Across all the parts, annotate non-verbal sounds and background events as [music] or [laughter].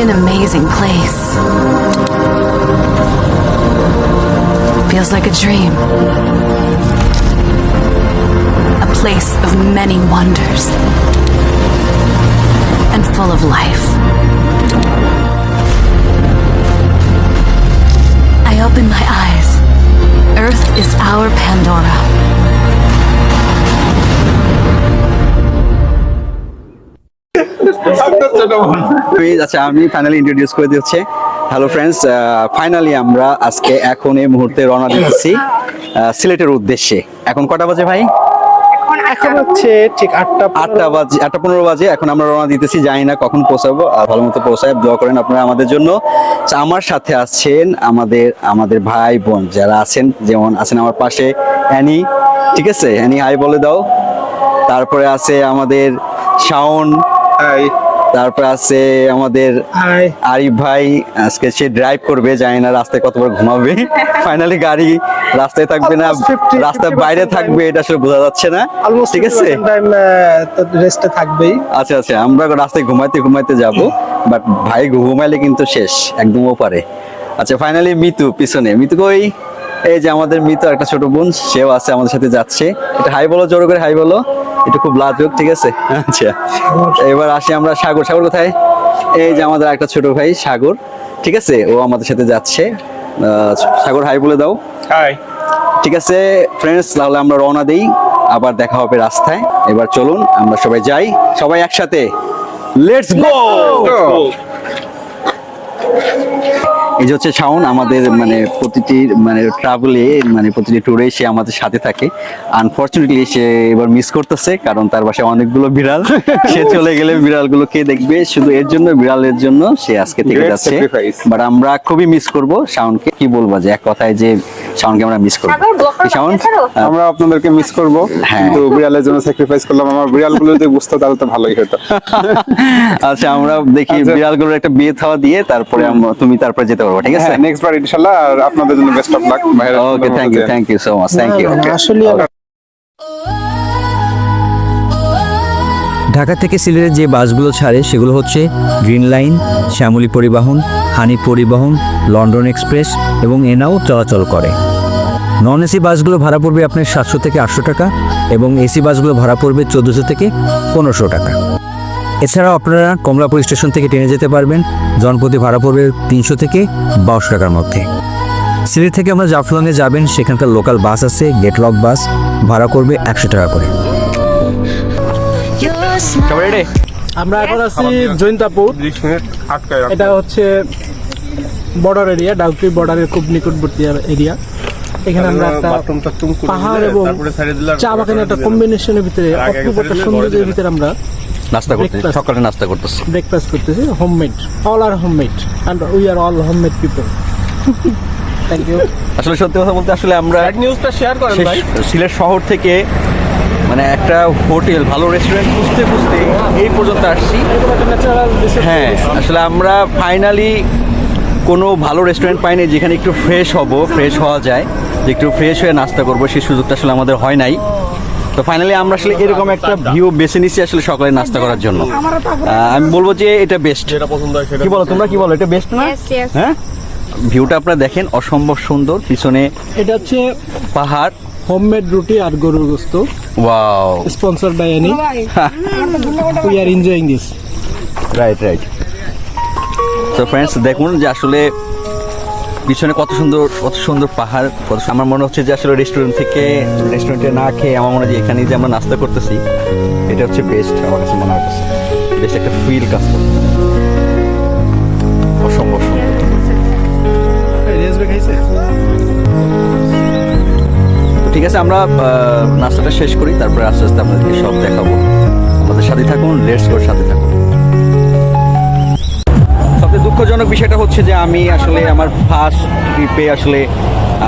an amazing place. Feels like a dream. A place of many wonders. And full of life. Please, আচ্ছা আমি finally introduce করে দিচ্ছি। Hello friends finally আমরা আজকে এখন এই মুহূর্তে রওনা দিচ্ছি সিলেটের উদ্দেশ্যে। এখন কটা বাজে ভাই? এখন হচ্ছে ঠিক আটটা আটটা বাজে আটটা পনেরো বাজে এখন আমরা রওনা দিতেছি জানি না কখন পৌঁছাবো। ভালো মতো পৌঁছায় দোয়া করেন আপনারা আমাদের জন্য। আমার সাথে আছেন আমাদের আমাদের ভাই বোন যারা আছেন যেমন আছেন আমার পাশে অ্যানি ঠিক আছে? অ্যানি হাই বলে দাও। তারপরে আছে আমাদের শাওন। হাই তারপর আছে আমাদের আরিফ ভাই আজকে সে ড্রাইভ করবে জানি না রাস্তায় কতবার ঘুমাবে। ফাইনালি গাড়ি রাস্তায় থাকবে না রাস্তার বাইরে থাকবে এটা আসলে বোঝা যাচ্ছে না। ঠিক আছে? রেস্টে থাকবেই। আচ্ছা আচ্ছা আমরা রাস্তায় ঘুমাইতে ঘুমাইতে যাব বাট ভাই ঘুমাইলে কিন্তু শেষ একদম ওপারে। আচ্ছা ফাইনালি মিতু পিছনে। মিতু কই? এই যে আমাদের মিতু একটা ছোট বোন সেও আছে আমাদের সাথে যাচ্ছে। এটা হাই বলো জোর করে হাই বলো। এটা খুব লাজুক ঠিক আছে? আচ্ছা এবার আসি আমরা সাগর। সাগর কোথায়? এই যে আমাদের একটা ছোট ভাই সাগর ঠিক আছে? ও আমাদের সাথে যাচ্ছে। সাগর হাই বলে দাও। হাই ঠিক আছে ফ্রেন্ডস তাহলে আমরা রওনা দেই। আবার দেখা হবে রাস্তায়। এবার চলুন আমরা সবাই যাই। সবাই একসাথে। লেটস গো এই যে হচ্ছে শাওন আমাদের মানে প্রতিটি মানে ট্রাভেলে মানে প্রতিটি ট্যুরে সে আমাদের সাথে থাকে। আনফরচুনেটলি সে এবার মিস করতেছে কারণ তার বাসায় অনেকগুলো বিড়াল। সে চলে গেলে বিড়ালগুলো কে দেখবে? শুধু এর জন্য বিড়ালের জন্য সে আজকে থেকে যাচ্ছে। বাট আমরা খুবই মিস করব শাওনকে। কি বলব যে এক কথায় যে শাওনকে আমরা মিস করব। শাওন? আমরা আপনাদেরকে মিস করব। হ্যাঁ। কিন্তু বিড়ালের জন্য স্যাক্রিফাইস করলাম। আমার বিড়ালগুলো যদি বুঝতো তাহলে তো ভালোই হতো। আচ্ছা আমরা দেখি আচ্ছা। বিড়ালগুলোর একটা বিয়ে থাওয়া দিয়ে তারপরে আমরা- তুমি তারপরে যেতে পারব ঠিক আছে? নেক্সট বার ইনশাআল্লাহ আর আপনাদের জন্য best of luck okay thank you thank you so much thank you আসলে ঢাকা থেকে সিলেটের যে বাসগুলো ছাড়ে সেগুলো হচ্ছে গ্রিন লাইন শ্যামলী পরিবহন হানি পরিবহন লন্ডন এক্সপ্রেস এবং এনাও চলাচল করে। নন এসি বাসগুলো ভাড়া পড়বে আপনার সাতশো থেকে আটশো টাকা এবং এসি বাসগুলো ভাড়া পড়বে চোদ্দোশো থেকে পনেরোশো টাকা। এছাড়াও আপনারা কমলাপুর স্টেশন থেকে ট্রেনে যেতে পারবেন জনপ্রতি ভাড়া পড়বে তিনশো থেকে বারোশো টাকার মধ্যে। সিলেট থেকে আমরা জাফলংয়ে যাবেন সেখানকার লোকাল বাস আছে গেটলক বাস ভাড়া করবে একশো টাকা করে। আমরা এখন আছি জৈন্তাপুর। এটা হচ্ছে বর্ডার এরিয়া ডাউকি বর্ডারের খুব নিকটবর্তী এরিয়া এখানে আমরা একটা পাহাড় এবং চা বাগানের একটা কম্বিনেশনের ভিতরে অপূর্ব একটা সৌন্দর্যের ভিতরে আমরা নাস্তা করতে Breakfast. সকালে নাস্তা করতেছি। ব্রেকফাস্ট করতেছি homemade all are homemade and we are all homemade people thank you আসলে সত্যি কথা বলতে আসলে আমরা নিউজটা শেয়ার করেন ভাই। সিলেট শহর থেকে মানে একটা হোটেল ভালো রেস্টুরেন্ট খুঁজতে খুঁজতে এই পর্যন্ত আসছি। হ্যাঁ আসলে আমরা ফাইনালি কোনো ভালো রেস্টুরেন্ট পাইনি যেখানে একটু ফ্রেশ হব ফ্রেশ হওয়া যায়। যে একটু ফ্রেশ হয়ে নাস্তা করব সেই সুযোগটা আসলে আমাদের হয় নাই। তো ফাইনালি আমরা আসলে এরকম একটা ভিউ বেছে নিচ্ছি আসলে সকালে নাস্তা করার জন্য। আমি বলব যে এটা বেস্ট এটা পছন্দ হয় কি বলো তোমরা কি বলো এটা বেস্ট না? হ্যাঁ? ভিউটা আপনারা দেখেন অসম্ভব সুন্দর। পিছনে এটা হচ্ছে পাহাড়। হোমমেড রুটি আর গরুর গোস্ত। Wow sponsor by any we are enjoying this right right তো ফ্রেন্ডস দেখুন যে আসলে পিছনে কত সুন্দর কত সুন্দর পাহাড়, কত আমার মনে হচ্ছে যে আসলে রেস্টুরেন্ট থেকে রেস্টুরেন্টে না খেয়ে আমার মনে হয় যে এখানে যে আমরা নাস্তা করতেছি, এটা হচ্ছে বেস্ট আমার কাছে মনে হচ্ছে বেশ একটা ফিল কাজ করছে অসম্ভব ঠিক আছে, আমরা নাস্তাটা শেষ করি, তারপরে আস্তে আস্তে আপনাদেরকে সব দেখাবো। আমাদের সাথে থাকুন লেটস গোর সাথে। দুঃখজনক বিষয়টা হচ্ছে যে আমি আসলে আমার ফার্স্ট ট্রিপে আসলে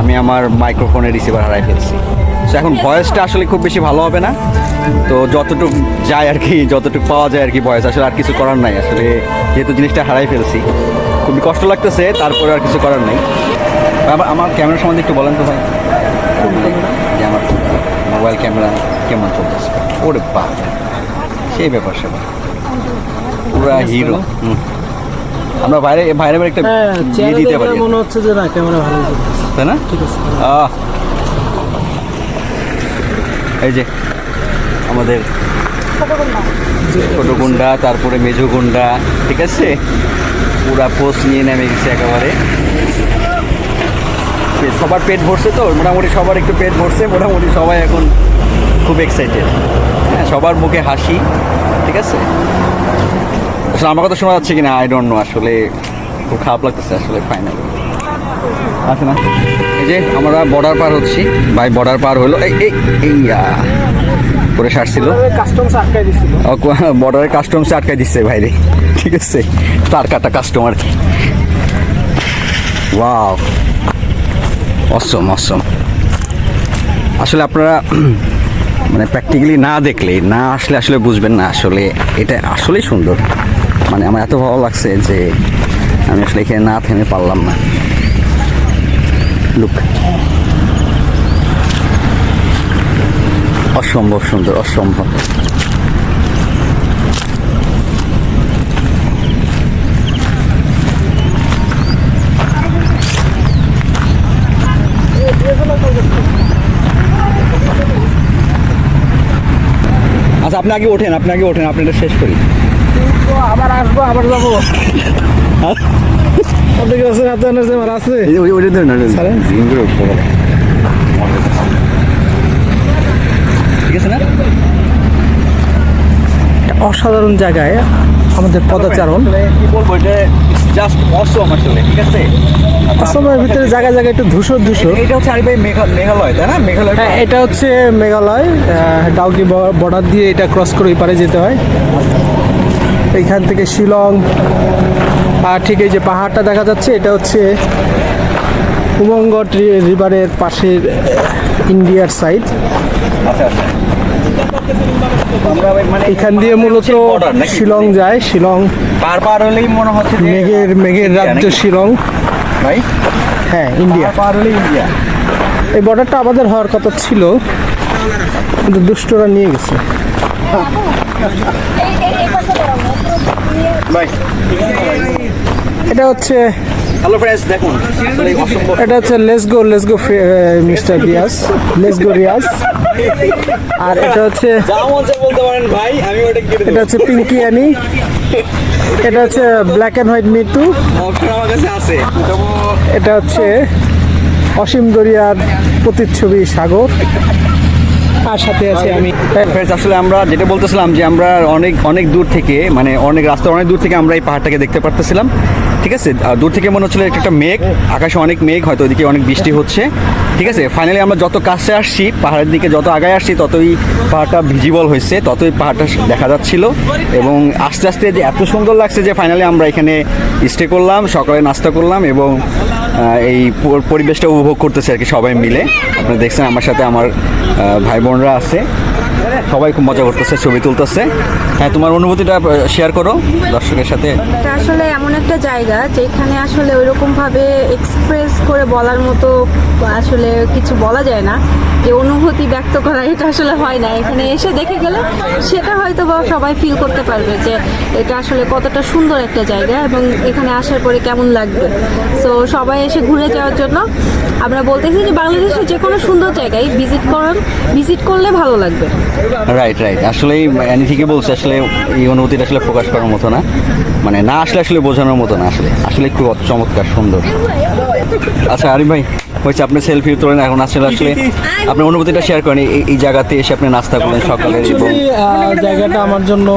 আমি আমার মাইক্রোফোনের রিসিভার হারাই ফেলছি। তো এখন ভয়েসটা আসলে খুব বেশি ভালো হবে না। তো যতটুকু যায় আর কি যতটুকু পাওয়া যায় আর কি ভয়েস আসলে আর কিছু করার নাই। আসলে যেহেতু জিনিসটা হারাই ফেলছি খুবই কষ্ট লাগতেছে তারপরে আর কিছু করার নেই। আবার আমার ক্যামেরা সম্বন্ধে একটু বলেন তো ভাই। যে আমার মোবাইল ক্যামেরা কেমন চলতেছে? ওরে বা সেই ব্যাপার সেবা পুরা হিরো হুম। আমরা বাইরে বাইরে একটা হ্যাঁ দিয়ে দিতে পারি। মনে হচ্ছে যে না ক্যামেরা ভালো। তাই না? ঠিক আছে। এই যে আমাদের ছোট গুন্ডা তারপরে মেজো গুন্ডা ঠিক আছে? পুরা পোস্ট নিয়ে নেমে গেছে একেবারে। সবার পেট ভরছে তো মোটামুটি সবার একটু পেট ভরছে মোটামুটি সবাই এখন খুব এক্সাইটেড হ্যাঁ সবার মুখে হাসি ঠিক আছে? আসলে আমার কথা শোনা যাচ্ছে কিনা? আই ডোন্ট নো আসলে খুব খারাপ লাগতেছে আসলে ফাইনাল আছে না। এই যে আমরা বর্ডার পার হচ্ছি। ভাই বর্ডার পার হলো। এই এই এই করে সারছিল। কাস্টমস আটকাই দিছিল। বর্ডারে কাস্টমসে আটকাই দিচ্ছে বাইরে ঠিক আছে। তার কাটা কাস্টমার ওয়াও অসম অসম আসলে আপনারা মানে প্র্যাকটিক্যালি না দেখলে না আসলে আসলে বুঝবেন না আসলে এটা আসলেই সুন্দর। মানে আমার এত ভালো লাগছে যে আমি আসলে এখানে না থেমে পারলাম না। লুক অসম্ভব সুন্দর, অসম্ভব। আচ্ছা আপনি আগে ওঠেন, আপনি আগে ওঠেন আপনি এটা শেষ করি। আবার আসব আবার যাব যে আমার আছে ওই- ওইটা। ঠিক আছে না অসাধারণ জায়গায় আমাদের পদাচারণ। কি বলব এটা জাস্ট অসম আসলে ঠিক আছে সময়ের ভিতরে জায়গায় জায়গায় একটু ধূসর ধূসর। এটা হচ্ছে আরিফ ভাই মেঘালয় তাই না? মেঘালয় হ্যাঁ এটা হচ্ছে মেঘালয় ডাউকি বর্ডার দিয়ে এটা ক্রস করে ওই পারে যেতে হয়। এইখান থেকে শিলং। আর ঠিক এই যে পাহাড়টা দেখা যাচ্ছে এটা হচ্ছে উমঙ্গট রিভারের পাশের ইন্ডিয়ার সাইড এখান দিয়ে মূলত শিলং যায় শিলং পার পার হলেই মনে হচ্ছে মেঘের মেঘের রাজ্য শিলং। ভাই? হ্যাঁ ইন্ডিয়া। পার হলেই ইন্ডিয়া। এই বর্ডারটা আমাদের হওয়ার কথা ছিল কিন্তু দুষ্টরা নিয়ে গেছে। এটা হচ্ছে হ্যালো ফ্রেন্ডস দেখুন এটা হচ্ছে let's go let's go mister Riaz let's go Riaz আর এটা হচ্ছে বলতে পারেন ভাই আমি ওটা এটা হচ্ছে পিঙ্কি অ্যানি এটা হচ্ছে ব্ল্যাক অ্যান্ড হোয়াইট মিটু আমার কাছে আছে। এটা হচ্ছে অসীম দরিয়ার প্রতিচ্ছবি সাগর। আর সাথে আছে আমি। আসলে আমরা যেটা বলতেছিলাম যে আমরা অনেক অনেক দূর থেকে মানে অনেক রাস্তা অনেক দূর থেকে আমরা এই পাহাড়টাকে দেখতে পারতেছিলাম। ঠিক আছে? দূর থেকে মনে হচ্ছিল একটা মেঘ, আকাশে অনেক মেঘ, হয়তো ওইদিকে অনেক বৃষ্টি হচ্ছে। ঠিক আছে? ফাইনালি আমরা যত কাছে আসছি, পাহাড়ের দিকে যত আগায় আসছি, ততই পাহাড়টা ভিজিবল হয়েছে, ততই পাহাড়টা দেখা যাচ্ছিল। এবং আস্তে আস্তে যে এত সুন্দর লাগছে যে ফাইনালি আমরা এখানে স্টে করলাম, সকালে নাস্তা করলাম এবং এই পরিবেশটা উপভোগ করতেছে আর কি সবাই মিলে। আপনারা দেখছেন আমার সাথে আমার ভাই বোনরা আছে। সবাই খুব মজা করতেছে, ছবি তুলতেছে। হ্যাঁ তোমার অনুভূতিটা শেয়ার করো দর্শকের সাথে। এটা আসলে এমন একটা জায়গা যেখানে আসলে ওইরকম ভাবে এক্সপ্রেস করে বলার মতো আসলে কিছু বলা যায় না। যে অনুভূতি ব্যক্ত করা, এটা আসলে হয় না। এখানে এসে দেখে গেলে সেটা হয়তো বা সবাই ফিল করতে পারবে যে এটা আসলে কতটা সুন্দর একটা জায়গা এবং এখানে আসার পরে কেমন লাগবে। সো সবাই এসে ঘুরে যাওয়ার জন্য আমরা বলতেছি যে বাংলাদেশের যে কোনো সুন্দর জায়গায় ভিজিট করুন ভিজিট করলে ভালো লাগবে। রাইট রাইট আসলেই অ্যানি ঠিকই বলছে, আসলে এই অনুভূতিটা আসলে প্রকাশ করার মতো না। মানে না আসলে আসলে বোঝানোর মতো না আসলে। আসলে খুব চমৎকার, সুন্দর। আচ্ছা আরিফ ভাই, হয়েছে আপনি সেলফি তোলেন, এখন আসলে আসলে আপনার অনুভূতিটা শেয়ার করেন। এই জায়গাতে এসে আপনি নাস্তা করলেন সকালে জায়গাটা আমার জন্য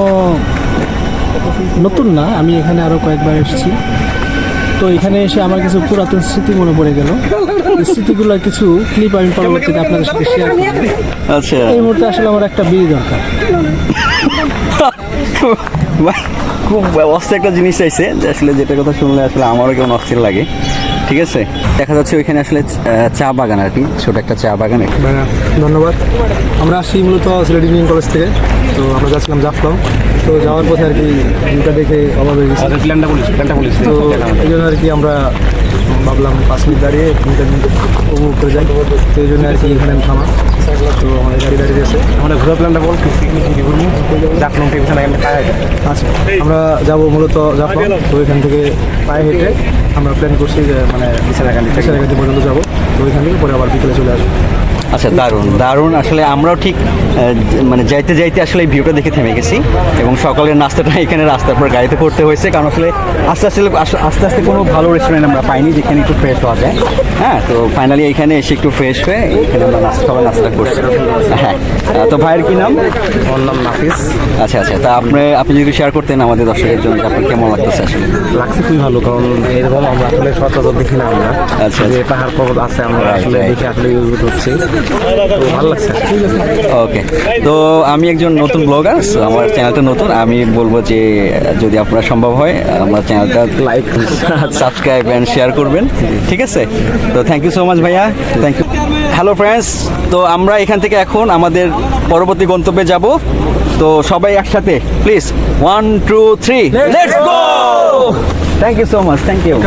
নতুন না। আমি এখানে আরও কয়েকবার এসেছি। তো এখানে এসে আমার কিছু পুরাতন স্মৃতি মনে পড়ে গেল। স্মৃতিগুলো স্মৃতিগুলোর কিছু ক্লিপ আমি পরবর্তীতে আপনাদের সাথে শেয়ার করব। আচ্ছা। এই মুহূর্তে আসলে আমার একটা বিয়ে দরকার। বাহ, খুব অস্থির একটা জিনিস চাইছে যে আসলে যেটা কথা শুনলে আসলে আমারও কেমন অস্থির লাগে। ঠিক আছে? দেখা যাচ্ছে ওইখানে আসলে চা বাগান আর কি ছোট একটা চা বাগান ধন্যবাদ। আমরা আসি মূলত সিলেট ইঞ্জিনিয়ারিং কলেজ থেকে তো আমরা যাচ্ছিলাম জাফলং। তো যাওয়ার পথে আর কি ভিউটা দেখে অভাব হয়ে গেছি। প্ল্যানটা বলিস প্ল্যানটা বলিস তো এই জন্য আর কি আমরা ভাবলাম পাঁচ মিনিট দাঁড়িয়ে ভিউটা উপভোগ করে যাই। তো এই জন্য আর কি এখানে থামা। তো আমাদের গাড়ি দাঁড়িয়ে আছে আমরা ঘোরার প্ল্যানটা বল জাফলং থেকে আচ্ছা আমরা যাব মূলত জাফলং। তো এখান থেকে পায়ে হেঁটে আমরা প্ল্যান করছি যে মানে বিছানাকান্দি। বিছানাকান্দি পর্যন্ত যাব তো ওইখান থেকে পরে আবার বিকেলে চলে আসব আচ্ছা দারুণ দারুণ। আসলে আমরাও ঠিক মানে যাইতে যাইতে আসলে এই ভিউটা দেখে থেমে গেছি এবং সকালের নাস্তাটা [laughs] এখানে রাস্তার পর গাড়িতে করতে হয়েছে। কারণ আসলে আস্তে আস্তে আস- আস্তে আস্তে কোনো ভালো রেস্টুরেন্ট আমরা পাইনি যেখানে একটু ফ্রেশ হওয়া যায়। হ্যাঁ তো ফাইনালি এখানে এসে একটু ফ্রেশ হয়ে এখানে আমরা নাস্তা নাস্তা করছি। হ্যাঁ তো ভাইয়ের কি নাম? ওর নাম নাফিস। আচ্ছা আচ্ছা তা আপনি আপনি যদি শেয়ার করতেন আমাদের দর্শকের জন্য আপনার কেমন লাগতেছে আসলে। লাগছে খুবই ভালো কারণ এরকম আমরা আসলে সচরাচর দেখি না আমরা। আচ্ছা। যে পাহাড় পর্বত আছে আমরা আসলে. দেখে আসলে ইউজ তো ভালো লাগছে ওকে, তো আমি একজন নতুন ব্লগার আমার চ্যানেলটা নতুন। আমি বলব যে, যদি আপনার সম্ভব হয়, আমার চ্যানেলটা লাইক সাবস্ক্রাইব অ্যান্ড শেয়ার করবেন, ঠিক আছে? তো থ্যাংক ইউ সো মাচ ভাইয়া থ্যাংক ইউ হ্যালো ফ্রেন্ডস তো আমরা এখান থেকে এখন আমাদের পরবর্তী গন্তব্যে যাব। তো সবাই একসাথে please one two three let's go thank you so much thank you